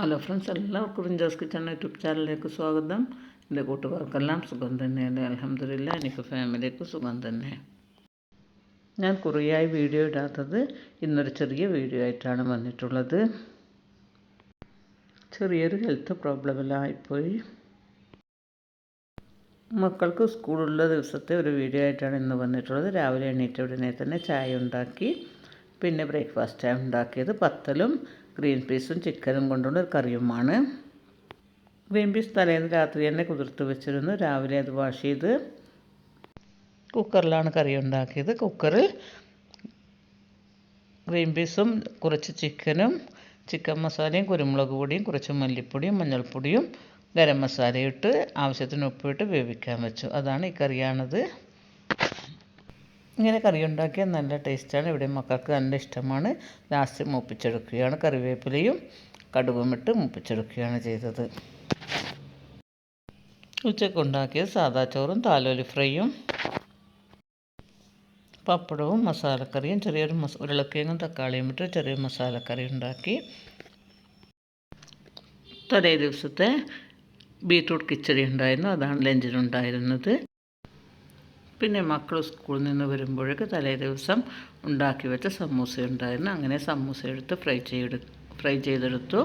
Hello friends എല്ലാവർക്കും റിഞ്ചാസ് kitchen YouTube ചാനലിലേക്ക് സ്വാഗതം. എന്റെ കൂട്ടുകാർക്കെല്ലാം സുഖം തന്നെയല്ലേ അലഹമ്മദില്ല എനിക്ക് ഫാമിലിക്ക് സുഖം തന്നെ. ഞാൻ കുറേയായി വീഡിയോ ഇടാത്തത് ഇന്നൊരു ചെറിയ വീഡിയോ ആയിട്ടാണ് വന്നിട്ടുള്ളത്. ചെറിയൊരു ഹെൽത്ത് പ്രോബ്ലമിലായിപ്പോയി മക്കൾക്ക് സ്കൂളുള്ള ദിവസത്തെ ഒരു വീഡിയോ ആയിട്ടാണ് ഇന്ന് വന്നിട്ടുള്ളത്. രാവിലെ എണീറ്റ ഉടനെ തന്നെ ചായ ഉണ്ടാക്കി പിന്നെ ബ്രേക്ക്ഫാസ്റ്റ് ആയി ഉണ്ടാക്കിയത് പത്തലും ഗ്രീൻ പീസും ചിക്കനും കൊണ്ടുള്ള ഒരു കറിയുമാണ്. ഗ്രീൻ പീസ് തലേന്ന് രാത്രി തന്നെ കുതിർത്ത് വെച്ചിരുന്നു. രാവിലെ അത് വാഷ് ചെയ്ത് കുക്കറിലാണ് കറി ഉണ്ടാക്കിയത്. കുക്കറിൽ ഗ്രീൻ പീസും കുറച്ച് ചിക്കനും ചിക്കൻ മസാലയും കുരുമുളക് പൊടിയും കുറച്ച് മല്ലിപ്പൊടിയും മഞ്ഞൾപ്പൊടിയും ഗരം മസാലയിട്ട് ആവശ്യത്തിന് ഉപ്പിട്ട് വേവിക്കാൻ വെച്ചു. അതാണ് ഈ കറിയാണത്. ഇങ്ങനെ കറി ഉണ്ടാക്കിയാൽ നല്ല ടേസ്റ്റാണ്. ഇവിടെ മക്കൾക്ക് നല്ല ഇഷ്ടമാണ്. ലാസ്റ്റ് മൂപ്പിച്ചെടുക്കുകയാണ്. കറിവേപ്പിലയും കടുകും ഇട്ട് മൂപ്പിച്ചെടുക്കുകയാണ് ചെയ്തത്. ഉച്ചയ്ക്ക് ഉണ്ടാക്കിയത് സാദാ ചോറും താലോലി ഫ്രൈയും പപ്പടവും മസാലക്കറിയും ചെറിയൊരു മസ ഉരുളക്കിഴങ്ങും തക്കാളിയും ഇട്ട് ചെറിയ മസാലക്കറി ഉണ്ടാക്കി. തലേ ദിവസത്തെ ബീട്രൂട്ട് കിച്ചടി ഉണ്ടായിരുന്നു. അതാണ് ലഞ്ചിനുണ്ടായിരുന്നത്. പിന്നെ മക്കൾ സ്കൂളിൽ നിന്ന് വരുമ്പോഴേക്ക് തലേ ദിവസം ഉണ്ടാക്കി വെച്ച സമൂസ ഉണ്ടായിരുന്നു. അങ്ങനെ സമൂസ എടുത്ത് ഫ്രൈ ചെയ്ത് ഫ്രൈ ചെയ്തെടുത്തു.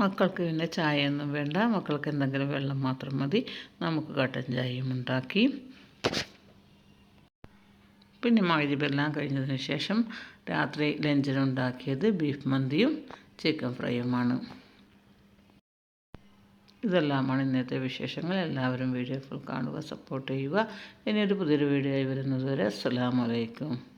മക്കൾക്ക് പിന്നെ ചായയൊന്നും വേണ്ട. മക്കൾക്ക് എന്തെങ്കിലും വെള്ളം മാത്രം മതി. നമുക്ക് കട്ടൻ ചായയും ഉണ്ടാക്കി. പിന്നെ മൈദീപെല്ലാം കഴിഞ്ഞതിന് ശേഷം രാത്രി ലഞ്ചിനുണ്ടാക്കിയത് ബീഫ് മന്തിയും ചിക്കൻ ഫ്രൈയുമാണ്. ഇതെല്ലാമാണ് ഇന്നത്തെ വിശേഷങ്ങൾ. എല്ലാവരും വീഡിയോ ഫുൾ കാണുക സപ്പോർട്ട് ചെയ്യുക. ഇനിയൊരു പുതിയൊരു വീഡിയോ ആയി വരുന്നതുവരെ അസ്സാം വലൈക്കും